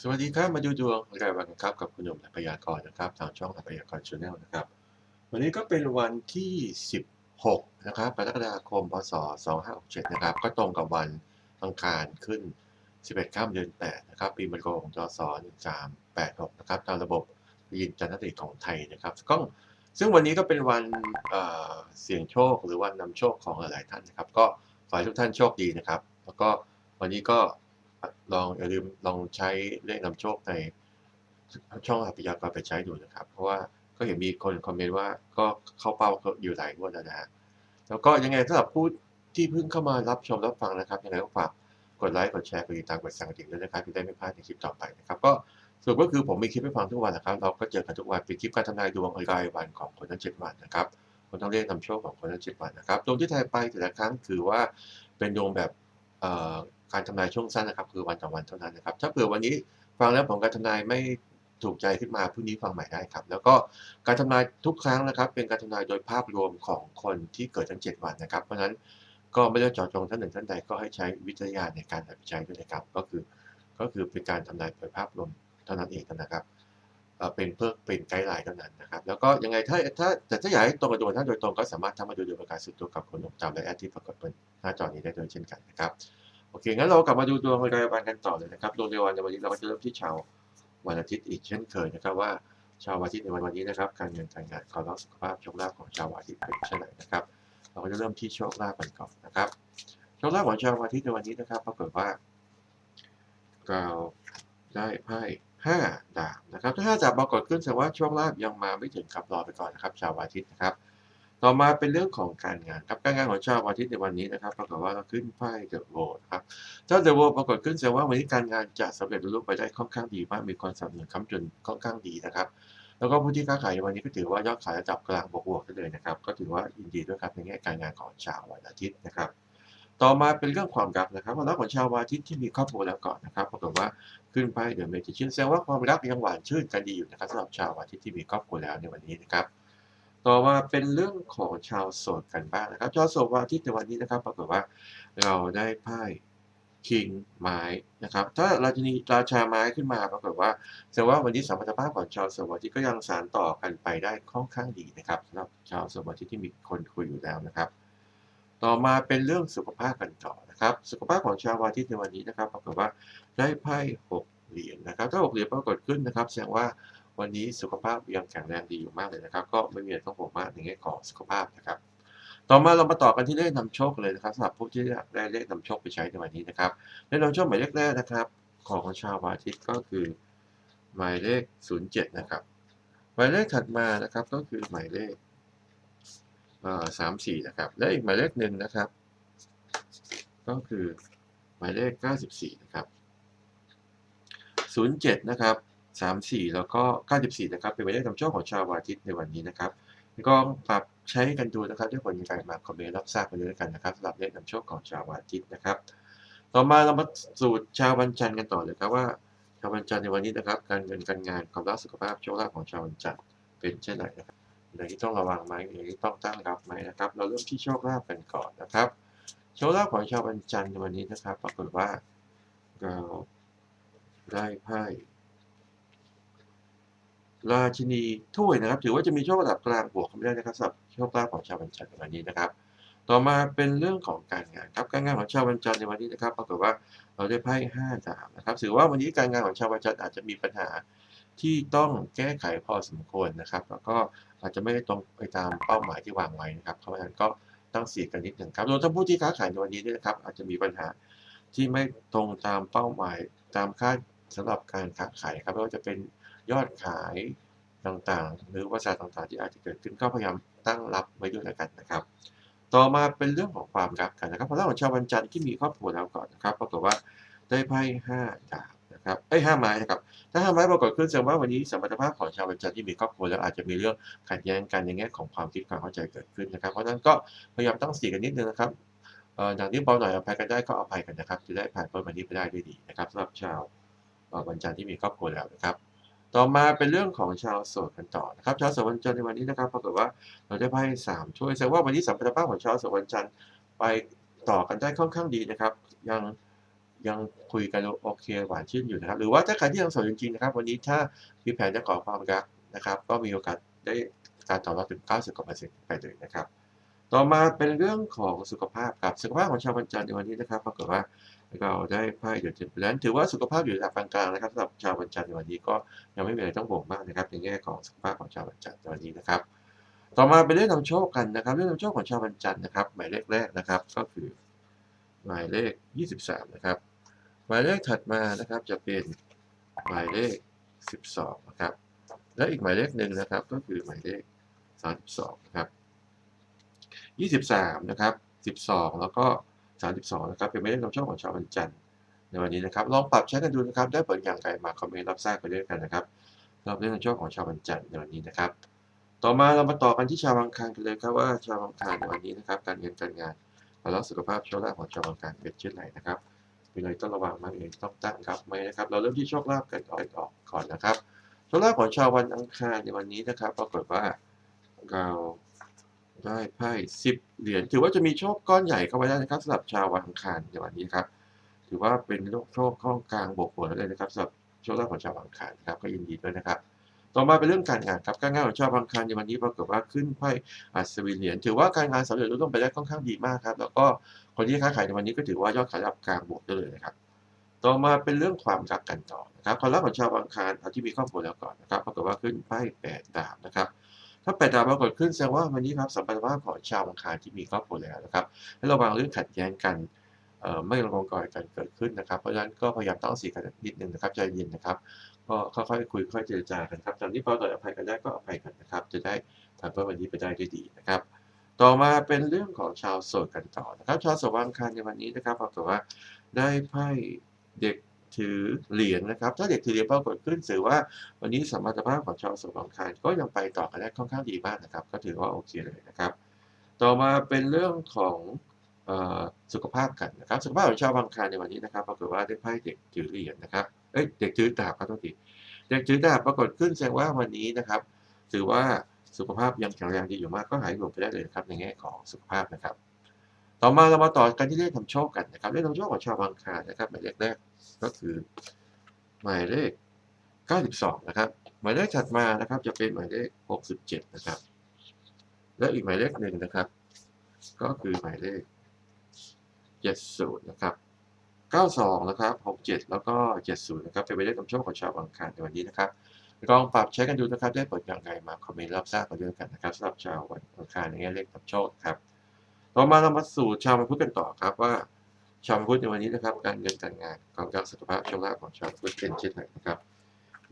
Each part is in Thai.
สวัสดีครับมาดูดวงรายวันครับกับคุณหนุ่มและพยากรณ์นะครับทางช่องพยากรณ์ชาแนลนะครับ วันนี้ก็เป็นวันที่ 16 นะครับกรกฎาคมพศ2567 นะครับ ก็ตรงกับวันอังคารขึ้น 11ข้ามเดือน 8 นะครับ ปีมะโรงจศ1386 นะครับ ตามระบบยินจันทติของไทยนะครับก็ซึ่งวันนี้ก็เป็นวันเเสี่ยงโชคหรือวันนำโชคของหลายๆท่านนะครับ ก็ขอให้ทุกท่านโชคดีนะครับ แล้วก็วันนี้ก็ ลองอย่าลืมลองใช้เลขนำโชคในช่องอภิยากรไปใช้ดูนะครับ เพราะว่าก็เห็นมีคนคอมเมนต์ว่าก็เข้าเป้าอยู่หลายงวดแล้วนะแล้วก็ยังไงสำหรับผู้ที่เพิ่งเข้ามารับชมรับฟังนะครับยังไงก็ฝากกดไลค์กดแชร์กดติดตามกดสั่งกระดิ่งด้วยนะครับจะได้ไม่พลาดในคลิปต่อไปนะครับก็สรุปก็คือผมมีคลิปให้ฟังทุกวันนะครับ เราก็เจอกันทุกวันเป็นคลิปการทำนายดวงรายวันของคนทั้งเจ็ดวันนะครับคนต้องเรียกนำโชคของคนทั้งเจ็ดวันนะครับดวงที่ทายไปแต่ละครั้งถือว่าเป็นดวงแบบเอ่อ การทำนายช่วงสั้นนะครับ คือวันต่อวันเท่านั้นนะครับ ถ้าเผื่อวันนี้ฟังแล้วผมการทำนายไม่ถูกใจขึ้นมาพรุ่งนี้ฟังใหม่ได้ครับ แล้วก็การทำนายทุกครั้งนะครับ เป็นการทำนายโดยภาพรวมของคนที่เกิดทั้ง 7 วันนะครับ เพราะฉะนั้นก็ไม่ได้เจาะจงท่านหนึ่งท่านใดก็ให้ใช้วิจารณญาในการตัดสินใจด้วยนะครับ ก็คือก็คือเป็นการทำนายโดยภาพรวมเท่านั้นเองนะครับเป็นเพื่อเป็นไกด์ไลน์เท่านั้นนะครับ แล้วก็ยังไงถ้าถ้าแต่ถ้าอยากให้ตรงกับดวงท่านโดยตรงก็สามารถทำมาดูดวงประกาศสุดตัวกับคนลงจำและแอดที่ปรากฏบนหน้าจอนี้ได้โดยเช่นกันนะครับ อเค งั้นเรากลับมาดูดวงรายวันกันต่อเลยนะครับ ดวงในวันในวันนี้เราก็จะเริ่มที่ชาววันอาทิตย์อีกเช่นเคยนะครับว่าชาววันอาทิตย์ในวันวันนี้นะครับ การเงินการงานความรักสุขภาพโชคลาภของชาววันอาทิตย์เป็นเช่นไรนะครับ เราก็จะเริ่มที่โชคลาภกันก่อนนะครับโชคลาภของชาววันอาทิตย์ในวันนี้นะครับปรากฏว่าเราได้ไพ่ห้าดาบนะครับถ้าห้าดาบปรากฏขึ้นแสดงว่าโชคลาภยังมาไม่ถึงครับรอไปก่อนนะครับ ชาววันอาทิตย์นะครับ ต่อมาเป็นเรื่องของการงานครับการงานของชาวอาทิตย์ในวันนี้นะครับปรากฏว่าเราขึ้นไพ่เดอะโวนะครับถ้าเดอะโวปรากฏขึ้นแสดงว่าวันนี้การงานจะสำเร็จรุ่งไปได้ค่อนข้างดีมากมีความสำเร็จค้ำจุนค่อนข้างดีนะครับแล้วก็ผู้ที่ค้าขายในวันนี้ก็ถือว่ายอดขายระดับกลางบวกๆได้เลยนะครับ ก็ถือว่ายินดีด้วยครับในแง่การงานของชาววันอาทิตย์นะครับ ต่อมาเป็นเรื่องความรักนะครับความรักของชาววันอาทิตย์ที่มีครอบครัวแล้วก่อนนะครับปรากฏว่าขึ้นไพ่เดอะเมจิเชียนแสดงว่าความรักยังหวานชื่นกันดีอยู่นะครับสำหรับชาววันอาทิตย์ที่มีครอบครัวแล้วในวันนี้นะครับ ต่อมาเป็นเรื่องของชาวโสดกันบ้างนะครับ ชาวโสดวันอาทิตย์ในวันนี้นะครับ ปรากฏว่าเราได้ไพ่คิงไม้นะครับ ถ้าราชินีราชาไม้ขึ้นมาปรากฏว่าแสดงว่าวันนี้สัมพันธภาพของชาวโสดวันอาทิตย์ก็ยังสานต่อกันไปได้ค่อนข้างดีนะครับสำหรับชาวโสดวันอาทิตย์ที่มีคนคุยอยู่แล้วนะครับ ต่อมาเป็นเรื่องสุขภาพกันต่อนะครับ สุขภาพของชาววันอาทิตย์ในวันนี้นะครับ ปรากฏว่าได้ไพ่หกเหรียญนะครับ ถ้าหกเหรียญปรากฏขึ้นนะครับ แสดงว่า วันนี้สุขภาพยังแข็งแรงดีอยู่มากเลยนะครับ ก็ไม่มีอะไรต้องห่วงมากในแง่ของสุขภาพนะครับ ต่อมาเรามาต่อกันที่เลขนำโชคเลยนะครับสำหรับผู้ที่ได้เลขนำโชคไปใช้ในวันนี้นะครับเลขนำโชคหมายเลขแรกนะครับ ของชาววันอาทิตย์ก็คือ หมายเลข 07 นะครับ หมายเลขถัดมานะครับก็คือหมายเลขเอ่อ34นะครับและอีกหมายเลขหนึ่งนะครับ ก็คือหมายเลข 94 นะครับ 07 นะครับ 34 แล้วก็ 94 นะครับ เป็นหมายเลขนำโชคของชาววันอาทิตย์ในวันนี้นะครับก็ปรับใช้กันดูนะครับด้วยผลการมาคอมเมนต์รับทราบกันด้วยกันนะครับสำหรับเลขนำโชคของชาววันอาทิตย์นะครับ ต่อมาเรามาสูตรชาววันจันทร์กันต่อเลยครับว่า ชาววันจันทร์ในวันนี้นะครับ การเงินการงานความรักสุขภาพโชคลาภของชาววันจันทร์เป็นเช่นไรนะครับอะไรที่ต้องระวังไหมอะไรที่ต้องตั้งรับไหมนะครับ เราเริ่มที่โชคลาภกันก่อนนะครับ โชคลาภของชาววันจันทร์ในวันนี้นะครับ ปรากฏว่าเราได้ไพ่ ราชินีถ้วยนะครับ ถือว่าจะมีโชคระดับกลางบวกเข้าไปได้นะครับสำหรับโชคลาภของชาววันจันในวันนี้นะครับ ต่อมาเป็นเรื่องของการงานครับการงานของชาววันจันในวันนี้นะครับปรากฏว่าเราได้ไพ่ห้าดาบนะครับถือว่าวันนี้การงานของชาววันจันอาจจะมีปัญหาที่ต้องแก้ไขพอสมควรนะครับ แล้วก็อาจจะไม่ได้ตรงไปตามเป้าหมายที่วางไว้นะครับเพราะฉะนั้นก็ตั้งสีกันนิดหนึ่งครับรวมทั้งผู้ที่ค้าขายในวันนี้ด้วยนะครับ อาจจะมีปัญหาที่ไม่ตรงตามเป้าหมายตามคาดสำหรับการค้าขายครับไม่ว่าจะเป็น ยอดขายต่างๆ หรือวัสดุต่างๆ ที่อาจจะเกิดขึ้นก็พยายามตั้งรับไว้ด้วยแล้วกันนะครับ ต่อมาเป็นเรื่องของความรักกันนะครับเพราะเรื่องของชาววันจันทร์ที่มีครอบครัวแล้วก่อนนะครับปรากฏว่าได้ไพ่ห้าดาบนะครับเอ้ห้าไม้นะครับ ถ้าห้าไม้ปรากฏขึ้นแสดงว่าวันนี้สมรรถภาพของชาววันจันทร์ที่มีครอบครัวแล้วอาจจะมีเรื่องขัดแย้งกันในแง่ของความคิดความเข้าใจเกิดขึ้นนะครับ เพราะฉะนั้นก็พยายามตั้งสีกันนิดนึงนะครับเอ่ออย่างที่เบาหน่อยอภัยกันได้ก็อภัยกันนะครับ จะได้ผ่านพ้นวันนี้ไปได้ด้วยดีนะครับสำหรับชาววันจันทร์ที่มีครอบครัวแล้วนะครับ ต่อมาเป็นเรื่องของชาวโสดกันต่อนะครับชาวโสดวันจันทร์ในวันนี้นะครับปรากฏว่าเราได้ไพ่สามช่วยแสดงว่าวันนี้สัมพันธภาพของชาวโสดวันจันทร์ไปต่อกันได้ค่อนข้างดีนะครับ ยังยังคุยกันโอเคหวานชื่นอยู่นะครับ หรือว่าถ้าใครที่ยังโสดจริงๆนะครับ วันนี้ถ้ามีแผนจะขอความรักนะครับ ก็มีโอกาสได้การตอบรับถึง 90กว่าเปอร์เซ็นต์ไปเลยนะครับ ต่อมาเป็นเรื่องของสุขภาพครับสุขภาพของชาววันจันทร์ในวันนี้นะครับปรากฏว่าเราได้ไพ่เดือดเจ็ดแล้วถือว่าสุขภาพอยู่ในระดับกลางๆนะครับสำหรับชาววันจันทร์ในวันนี้ก็ยังไม่มีอะไรต้องบ่งมากนะครับในแง่ของสุขภาพของชาววันจันทร์ในวันนี้นะครับ ต่อมาเป็นเรื่องนำโชคกันนะครับ เรื่องนำโชคของชาววันจันทร์นะครับหมายเลขแรกนะครับ ก็คือหมายเลข 23 นะครับหมายเลขถัดมานะครับจะเป็นหมายเลข 12 นะครับ และอีกหมายเลขหนึ่งนะครับก็คือหมายเลข 32 นะครับ 23 นะครับ 12 แล้วก็ 32 นะครับ เป็นหมายเลขนำโชคของชาววันจันทร์ในวันนี้นะครับ ลองปรับใช้กันดูนะครับ ได้ผลอย่างไรมาคอมเมนต์รับทราบกันด้วยกันนะครับรับเรื่องนำโชคของชาววันจันทร์ในวันนี้นะครับ ต่อมาเรามาต่อกันที่ชาวอังคารกันเลยครับว่าชาวอังคารในวันนี้นะครับ การเงินการงานและสุขภาพโชคลาภของชาวอังคารเป็นเช่นไรนะครับมีอะไรต้องระวังไหมเองต้องตั้งครับไหมนะครับ เราเริ่มที่โชคลาภกันออกออกก่อนนะครับโชคลาภของชาววันอังคารในวันนี้นะครับ ปรากฏว่าเรา ได้ไพ่สิบเหรียญถือว่าจะมีโชคก้อนใหญ่เข้ามาได้นะครับสำหรับชาววันอังคารในวันนี้ครับ ถือว่าเป็นโชคโชคข้องกลางบวกผลเลยนะครับสำหรับโชคลาภของชาวอังคารนะครับก็ยินดีด้วยนะครับ ต่อมาเป็นเรื่องการงานครับการงานของชาวบางคารในวันนี้ปรากฏว่าขึ้นไพ่อัศวินเหรียญถือว่าการงานสำเร็จรุ่งไปได้ค่อนข้างดีมากครับ แล้วก็คนที่ค้าขายในวันนี้ก็ถือว่ายอดขายระดับกลางบวกได้เลยนะครับต่อมาเป็นเรื่องความรักกันต่อนะครับความรักของชาวบางคารเอาที่มีครอบครัวแล้วก่อนนะครับปรากฏว่าขึ้นไพ่แปดดาบนะครับ ถ้าแปดดาบปรากฏขึ้นแสดงว่าวันนี้ครับสัมพันธภาพของชาวบางคารที่มีครอบครัวแล้วนะครับให้ระวังเรื่องขัดแย้งกันเอ่อไม่ลงรอยกันเกิดขึ้นนะครับ เพราะฉะนั้นก็พยายามตั้งสติกันนิดนึงนะครับใจเย็นนะครับก็ค่อยๆคุยค่อยเจรจากันครับตอนนี้พอต่อยอภัยกันได้ก็อภัยกันนะครับ จะได้ทำเพื่อวันนี้ไปได้ด้วยดีนะครับ ต่อมาเป็นเรื่องของชาวโสดกันต่อนะครับ ชาวโสดวางคันในวันนี้นะครับปรากฏว่าได้ไพ่เด็ก ถือเหรียญนะครับ ถ้าเด็กถือเหรียญปรากฏขึ้นถือว่าวันนี้สมรรถภาพของชาวโสดวางคันก็ยังไปต่อกันได้ค่อนข้างดีมากนะครับ ก็ถือว่าโอเคเลยนะครับ ต่อมาเป็นเรื่องของสุขภาพกันนะครับ สุขภาพของชาวบางคารในวันนี้นะครับปรากฏว่าได้ไพ่เด็กถือเหรียญนะครับเอ้ยเด็กถือดาบครับทุกทีเด็กถือดาบปรากฏขึ้นแสดงว่าวันนี้นะครับ ถือว่าสุขภาพยังแข็งแรงดีอยู่มากก็หายห่วงไปได้เลยนะครับในแง่ของสุขภาพนะครับ ต่อมาเรามาต่อกันที่เลขนำโชคกันนะครับเลขนำโชคของชาวบางคารนะครับหมายเลขแรกก็คือหมายเลข 92 นะครับ หมายเลขถัดมานะครับ จะเป็นหมายเลข 67 นะครับ และอีกหมายเลขหนึ่งนะครับ ก็คือหมายเลข 70 นะครับ 92 นะครับ 67 แล้วก็ 70 นะครับ เป็นหมายเลขนำโชคของชาวบางคารในวันนี้นะครับลองปรับใช้กันดูนะครับ ได้ผลอย่างไรมาคอมเมนต์รับทราบกันด้วยกันนะครับสำหรับชาววันอังคารในแง่เลขนำโชคครับ ต่อมาเรามาสู่ชาววันพุทธกันต่อครับว่า ชาววันพุทธในวันนี้นะครับ การเงินการงานความรักสุขภาพโชคลาภของชาวพุทธเป็นเช่นไรนะครับ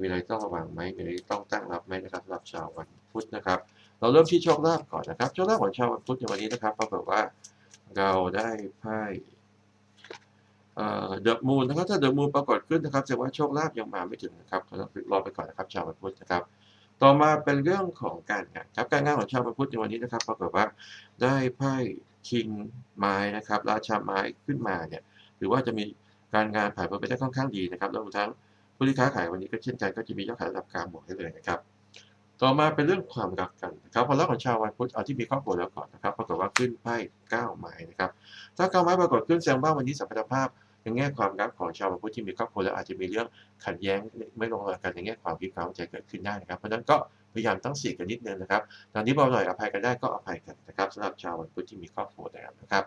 มีอะไรต้องระวังไหมมีอะไรต้องตั้งรับไหมนะครับสำหรับชาววันพุธนะครับ เราเริ่มที่โชคลาภก่อนนะครับโชคลาภของชาววันพุธในวันนี้นะครับปรากฏว่าเราได้ไพ่เดอะมูนนะครับถ้าเดอะมูนปรากฏขึ้นนะครับแสดงว่าโชคลาภยังมาไม่ถึงนะครับรอไปก่อนนะครับชาววันพุธนะครับ ต่อมาเป็นเรื่องของการงานครับการงานของชาววันพุธในวันนี้นะครับปรากฏว่าได้ไพ่ คิงไม้นะครับราชาไม้ขึ้นมาเนี่ยถือว่าจะมีการงานผ่านไปได้ค่อนข้างดีนะครับรวทั้งผู้ที่ค้าขายวันนี้ก็เช่นกันก็จะมียอดขายระดับกลางบวกได้เลยนะครับ ต่อมาเป็นเรื่องความรักกันนะครับความรักของชาววันพุธเอาที่มีครอบครัวแล้วก่อนนะครับปรากฏว่าขึ้นไพ่เก้าไม้นะครับถ้าเก้าไม้ปรากฏขึ้นแสดงว่าวันนี้สัมพันธภาพในแง่ความรักของชาววันพุธที่มีครอบครัวแล้วอาจจะมีเรื่องขัดแย้งไม่ลงรอยกันในแง่ความคิดความเข้าใจเกิดขึ้นได้นะครับ เพราะฉะนั้นก็ พยายามตั้งสีกันนิดนึงนะครับตอนนี้บอกหน่อยอภัยกันได้ก็อภัยกันนะครับสำหรับชาววันพุธที่มีครอบครัวแล้วนะครับ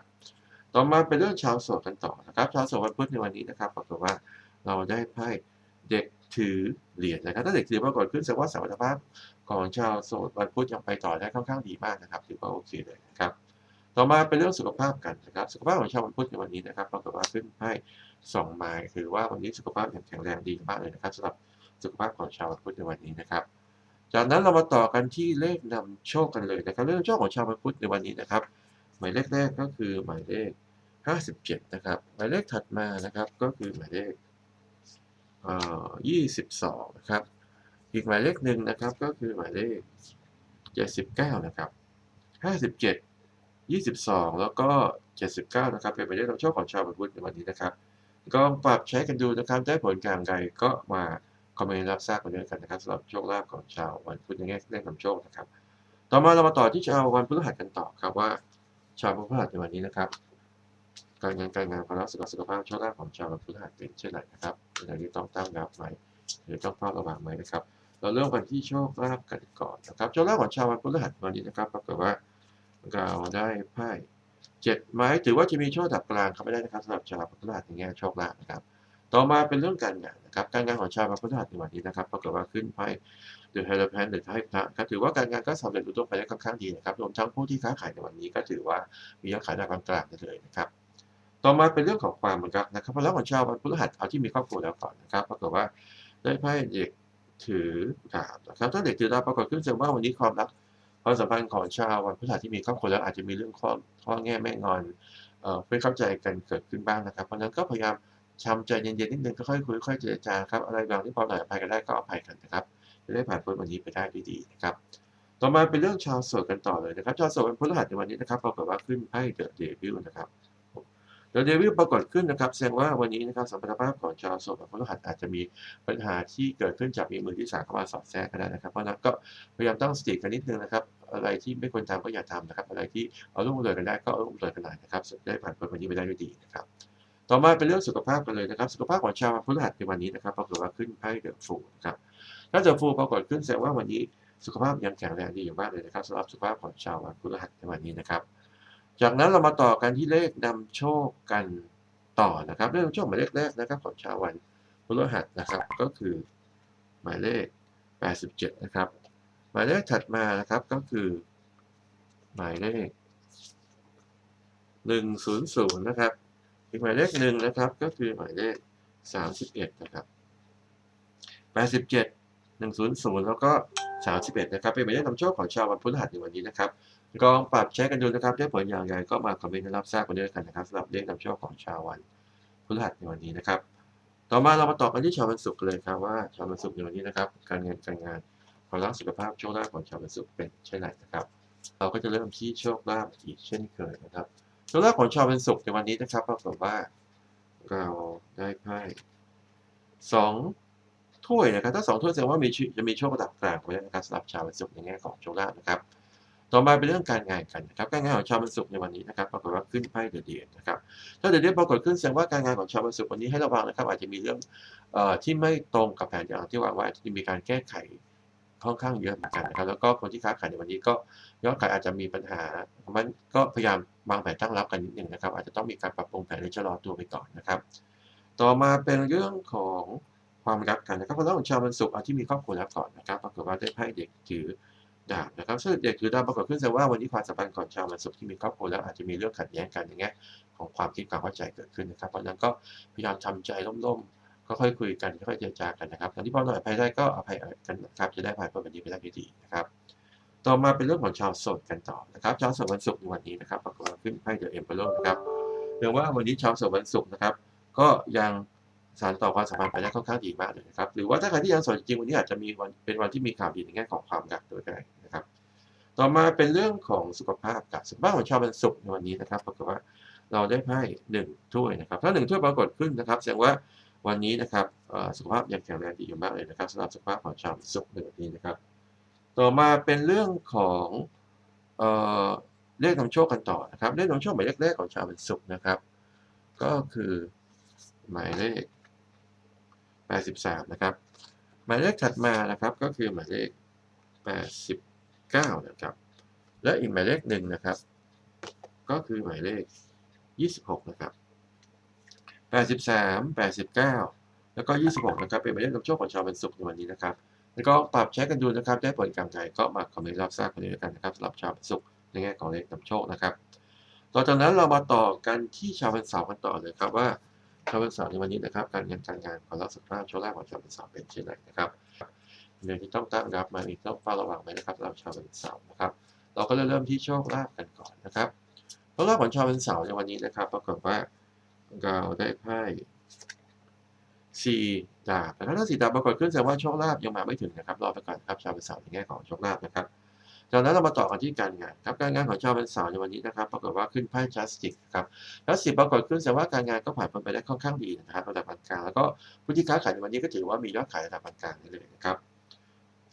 ต่อมาเป็นเรื่องชาวโสดกันต่อนะครับ ชาวโสดวันพุธในวันนี้นะครับปรากฏว่าเราได้ไพ่เด็กถือเหรียญนะครับถ้าเด็กถือปรากฏขึ้นแสดงว่าสมรรถภาพของชาวโสดวันพุธยังไปต่อได้ค่อนข้างดีมากนะครับถือว่าโอเคเลยนะครับต่อมาเป็นเรื่องสุขภาพกันนะครับ สุขภาพของชาววันพุธในวันนี้นะครับปรากฏว่าขึ้นไพ่สองไม้คือว่าวันนี้สุขภาพยังแข็งแรงดีมากเลยนะครับสำหรับสุขภาพของชาววันพุธในวันนี้นะครับ จากนั้นเรามาต่อกันที่เลขนำโชคกันเลยนะครับเลขนำโชคของชาววันพุธในวันนี้นะครับ หมายเลขแรกก็คือหมายเลข 57 นะครับ หมายเลขถัดมานะครับก็คือหมายเลขเอ่อ22นะครับ อีกหมายเลขหนึ่งนะครับก็คือหมายเลข79นะครับ57 22แล้วก็79นะครับ เป็นหมายเลขนำโชคของชาววันพุธในวันนี้นะครับก็ปรับใช้กันดูนะครับ ได้ผลการใดก็มา คอมเมนต์รับทราบกันด้วยกันนะครับสำหรับโชคลาภของชาววันพุธในแง่เลขนำโชคนะครับ ต่อมาเรามาต่อที่ชาววันพฤหัสกันต่อครับว่า ชาววันพฤหัสในวันนี้นะครับ การงานการงานความรักสุขภาพสุขภาพโชคลาภของชาววันพฤหัสเป็นเช่นไรนะครับเป็นอะไรที่ต้องตั้งรับไหมหรือต้องเฝ้าระวังไหมนะครับ เราเริ่มกันที่โชคลาภกันก่อนนะครับโชคลาภของชาววันพฤหัสวันนี้นะครับปรากฏว่าเราได้ไพ่เจ็ดไม้ถือว่าจะมีโชคดับกลางเข้าไม่ได้นะครับสำหรับชาววันพฤหัสในแง่โชคลาภนะครับ ต่อมาเป็นเรื่องการงานนะครับ การงานของชาววันพฤหัสในวันนี้นะครับปรากฏว่าขึ้นไพ่เดอะเฮลแพนหรือไพ่พระก็ถือว่าการงานก็สำเร็จรุ่งไปได้ค่อนข้างดีนะครับรวมทั้งผู้ที่ค้าขายในวันนี้ก็ถือว่ามียอดขายได้กลางๆเลยนะครับต่อมาเป็นเรื่องของความรักนะครับเพราะแล้วของชาววันพฤหัสเอาที่มีครอบครัวแล้วก่อนนะครับปรากฏว่าได้ไพ่เด็กถือดาบนะครับถ้าเด็กถือดาบปรากฏขึ้นแสดงว่าวันนี้ความรักความสัมพันธ์ของชาววันพฤหัสที่มีครอบครัวแล้วอาจจะมีเรื่องข้อข้อแง่แม่งอนเอ่อไม่เข้าใจกันเกิดขึ้นบ้างนะครับเพราะฉะนั้นก็พยายาม ทำใจเย็นๆนิดนึงค่อยๆคุยค่อยเจรจาครับอะไรบางที่พอหน่อยอภัยกันได้ก็อภัยกันนะครับจะได้ผ่านพ้นวันนี้ไปได้ด้วยดีนะครับต่อมาเป็นเรื่องชาวโสดกันต่อเลยนะครับชาวโสดวันพฤหัสในวันนี้นะครับปรากฏว่าขึ้นไพ่เดอะเดวิลนะครับเดอะเดวิลปรากฏขึ้นนะครับแสดงว่าวันนี้นะครับสมพันธภาพของชาวโสดวันพฤหัสอาจจะมีปัญหาที่เกิดขึ้นจากมีมือที่สามเข้ามาสอดแทรกก็ได้นะครับเพราะนั้นก็พยายามตั้งสติกันนิดนึงนะครับอะไรที่ไม่ควรทำก็อย่าทำนะครับอะไรที่เอาลูกเลยกันได้ก็เอาลูกเลยกันหน่อยนะครับได้ผ่านพ้นวันนี้ไปได้ด้วยดีนะครับ ต่อมาเป็นเรื่องสุขภาพกันเลยนะครับ สุขภาพของชาววันพฤหัสในวันนี้นะครับปรากฏว่าขึ้นไพ่เดือะฟูนะครับถ้าเดอะฟูปรากฏขึ้นแสดงว่าวันนี้สุขภาพยังแข็งแรงดีอยู่มากเลยนะครับสำหรับสุขภาพของชาววันพฤหัสในวันนี้นะครับ จากนั้นเรามาต่อกันที่เลขนำโชคกันต่อนะครับเลขนำโชคหมายเลขแรกนะครับของชาววันพฤหัสนะครับ ก็คือหมายเลข 87 นะครับ หมายเลขถัดมานะครับก็คือ หมายเลข 100 นะครับ อีกหมายเลขหนึ่งนะครับก็คือหมายเลข 31 นะครับ 87 100 แล้วก็ 31 นะครับ เป็นหมายเลขนำโชคของชาววันพฤหัสในวันนี้นะครับลองปรับใช้กันดูนะครับได้ผลอย่างไรก็มาคอมเมนต์รับทราบกันด้วยกันนะครับสำหรับเลขนำโชคของชาววันพฤหัสในวันนี้นะครับ ต่อมาเรามาต่อกันที่ชาววันศุกร์เลยครับว่าชาววันศุกร์ในวันนี้นะครับ การเงินการงานความรักสุขภาพโชคลาภของชาววันศุกร์เป็นเช่นไรนะครับ เราก็จะเริ่มที่โชคลาภอีกเช่นเคยนะครับ โชคลาภของชาววันศุกในวันนี้นะครับปรากฏว่า เราได้ไพ่สองถ้วยนะครับถ้าสองถ้วยแสดงว่ามีชีจะมีโชคระดับกลางไว้นะครับสำหรับชาววันศุกร์ในแง่ของโชคลาภนะครับ ต่อมาเป็นเรื่องการงานกันนะครับการงานของชาววันศุกในวันนี้นะครับปรากฏว่าขึ้นไพ่เดือดเดียนนะครับถ้าเดือดเดียนปรากฏขึ้นแสดงว่าการงานของชาววันศุกวันนี้ให้ระวังนะครับ อาจจะมีเรื่องที่ไม่ตรงกับแผนอย่างที่วางไว้อาจจะมีการแก้ไขค่อนข้างเยอะเหมือนกันนะครับแล้วก็คนที่ค้าขายในวันนี้ก็ยอดขายอาจจะมีปัญหามันก็พยายาม วางแผนตั้งรับกันนิดหนึ่งนะครับ อาจจะต้องมีการปรับปรุงแผนในชะลอตัวไปก่อนนะครับ ต่อมาเป็นเรื่องของความรักกันนะครับเพราะเรื่องของชาววันศุกร์เอาที่มีครอบครัวแล้วก่อนนะครับปรากฏว่าได้ไพ่เด็กถือดาบนะครับซึ่งเด็กถือดาบปรากฏขึ้นแสดงว่าวันนี้ความสัมพันธ์ของชาววันศุกร์ที่มีครอบครัวแล้วอาจจะมีเรื่องขัดแย้งกันอย่างเงี้ยของความคิดความเข้าใจเกิดขึ้นนะครับ เพราะนั้นก็พยายามทำใจร่มๆก็ค่อยคุยกันค่อยเจรจากันนะครับตอนที่พอหน่อยอภัยได้ก็อภัยกันนะครับจะได้ผ่านพ้นวันนี้ไปได้ด้วยดีนะครับ ต่อมาเป็นเรื่องของชาวโสดกันต่อนะครับ ชาวโสดวันศุกร์ในวันนี้นะครับปรากฏว่าขึ้นไพ่เดอะเอ็มเปอร์นะครับเรียกว่าวันนี้ชาวโสดวันศุกร์นะครับ ก็ยังสานต่อความสัมพันธ์ไปได้ค่อนข้างดีมากเลยนะครับ หรือว่าถ้าใครที่ยังโสดจริงวันนี้อาจจะมีวันเป็นวันที่มีข่าวดีในแง่ของความรักด้วยได้นะครับ ต่อมาเป็นเรื่องของสุขภาพกับสุขภาพของชาววันศุกร์ในวันนี้นะครับปรากฏว่าเราได้ไพ่หนึ่งถ้วยนะครับ ถ้าหนึ่งถ้วยปรากฏขึ้นนะครับ แสดงว่าวันนี้นะครับสุขภาพยังแข็งแรงดีอยู่มากเลยนะครับสำหรับสุขภาพของชาวศุกร์ในวันนี้นะครับ ต่อมาเป็นเรื่องของเอ่อเลขนำโชคกันต่อนะครับเลขนำโชคหมายเลขแรกของชาววันศุกร์นะครับ ก็คือหมายเลข 83 นะครับ หมายเลขถัดมานะครับก็คือหมายเลข 89 นะครับ และอีกหมายเลขหนึ่งนะครับ ก็คือหมายเลข 26 นะครับ 83 89 แล้วก็ 26 นะครับ เป็นหมายเลขนำโชคของชาววันศุกร์ในวันนี้นะครับ แล้วก็ปรับใช้กันดูนะครับ ได้ผลกำไรก็มาคอมเมนต์รับทราบกันเลยแล้วยกันนะครับสำหรับชาววันศุกร์ในแง่ของเลขนำโชคนะครับ ต่อจากนั้นเรามาต่อกันที่ชาววันเสาร์กันต่อเลยครับว่าชาววันเสาร์ในวันนี้นะครับ การเงินการงานความรักสุขภาพโชคลาภของชาววันเสาร์เป็นเช่นไรนะครับเรื่องที่ต้องตั้งรับมาอีกต้องเฝ้าระวังไหมนะครับสำหรับชาววันเสาร์นะครับ เราก็เริ่มที่โชคลาภกันก่อนนะครับโชคลาภของชาววันเสาร์ในวันนี้นะครับ ปรากฏว่าเราได้ไพ่ สี่ดาบนะครับถ้าสี่ดาบปรากฏขึ้นแสดงว่าโชคลาภยังมาไม่ถึงนะครับรอไปก่อนครับชาววันสาร์ในแง่ของโชคลาภนะครับจากนั้นเรามาต่อกันที่การงานครับการงานของชาววันเสาร์ในวันนี้นะครับ ปรากฏว่าขึ้นไพ่จัสติกครับจัสติกปรากฏขึ้นแสดงว่าการงานก็ผ่านไปได้ค่อนข้างดีนะครับระดับปานกลางแล้วก็ผู้ที่ค้าขายในวันนี้ก็ถือว่ามียอดขายระดับปานกลางได้เลยนะครับ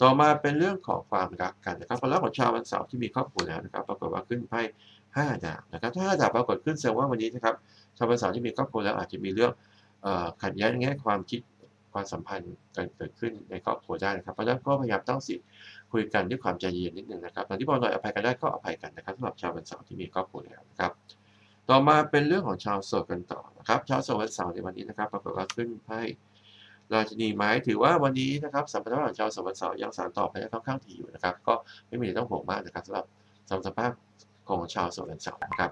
ต่อมาเป็นเรื่องของความรักกันนะครับความรักของชาววันเสาร์ที่มีครอบครัวแล้วนะครับ ปรากฏว่าขึ้นไพ่5ดาบนะครับถ้า5ดาบปรากฏขึ้นแสดงว่าวันนี้นะครับชาววันเสาร์ที่มีครอบครัวแล้วอาจจะมีเรื่อง ขัดแย้งแง่ความคิดความสัมพันธ์กันเกิดขึ้นในครอบครัวได้นะครับเพราะฉะนั้นก็พยายามตั้งสิคุยกันด้วยความใจเย็นนิดหนึ่งนะครับตอนที่บอกหน่อยอภัยกันได้ก็อภัยกันนะครับสำหรับชาววันเสาร์ที่มีครอบครัวแล้วนะครับ ต่อมาเป็นเรื่องของชาวโสดกันต่อนะครับ ชาวโสดวันเสาร์ในวันนี้นะครับปรากฏว่าขึ้นไพ่ราชินีไม้ถือว่าวันนี้นะครับสัมพันธ์ของชาวโสดวันเสาร์ยังสานต่อไปได้ค่อนข้างถี่อยู่นะครับ ก็ไม่มีอะไรต้องห่วงมากนะครับสำหรับสมรรถภาพของชาวโสดวันเสาร์นะครับ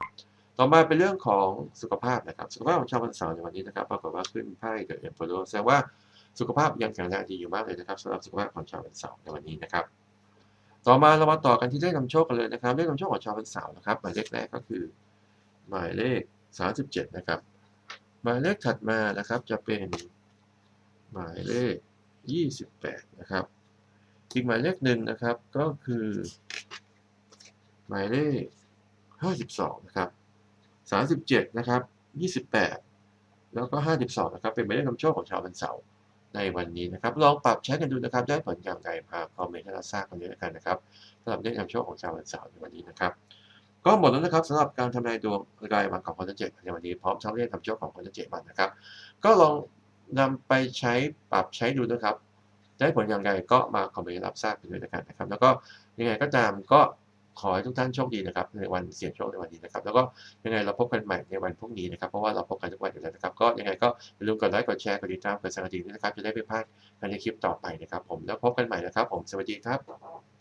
ต่อมาเป็นเรื่องของสุขภาพนะครับ สุขภาพของชาววันเสาร์ในวันนี้นะครับปรากฏว่าขึ้นไพ่เดอะเอ็มเพอร์แสดงว่าสุขภาพยังแข็งแรงดีอยู่มากเลยนะครับสำหรับสุขภาพของชาววันเสาร์ในวันนี้นะครับ ต่อมาเรามาต่อกันที่เลขนำโชคกันเลยนะครับเลขนำโชคของชาววันเสาร์นะครับหมายเลขแรกก็คือ หมายเลข 37 นะครับ หมายเลขถัดมานะครับจะเป็นหมายเลข 28 นะครับอีกหมายเลขหนึ่งนะครับก็คือ หมายเลข 52 นะครับ 37 นะครับ 28 แล้วก็ 52 นะครับ เป็นหมายเลขนำโชคของชาววันเสาร์ในวันนี้นะครับ ลองปรับใช้กันดูนะครับ ได้ผลอย่างไรพาคอมเมนต์ให้เราทราบกันด้วยกันนะครับสำหรับเลขนำโชคของชาววันเสาร์ในวันนี้นะครับ ก็หมดแล้วนะครับสำหรับการทำนายดวงรายวันของคนทั้งเจ็ดในวันนี้พร้อมทั้งเลขนำโชคของคนทั้งเจ็ดวันนะครับ ก็ลองนำไปใช้ปรับใช้ดูนะครับ ได้ผลอย่างไรก็มาคอมเมนต์รับทราบกันด้วยนะครับนะครับ แล้วก็ยังไงก็ตามก็ ขอให้ทุกท่านโชคดีนะครับ ในวันเสี่ยงโชคในวันนี้นะครับ แล้วก็ยังไงเราพบกันใหม่ในวันพรุ่งนี้นะครับ เพราะว่าเราพบกันทุกวันอยู่แล้วนะครับ ก็ยังไงก็อย่าลืมกดไลค์ กดแชร์ กดติดตาม กดสั่นกระดิ่งด้วยนะครับ จะได้ไม่พลาดในคลิปต่อไปนะครับ ผม แล้วพบกันใหม่นะครับ ผม สวัสดีครับ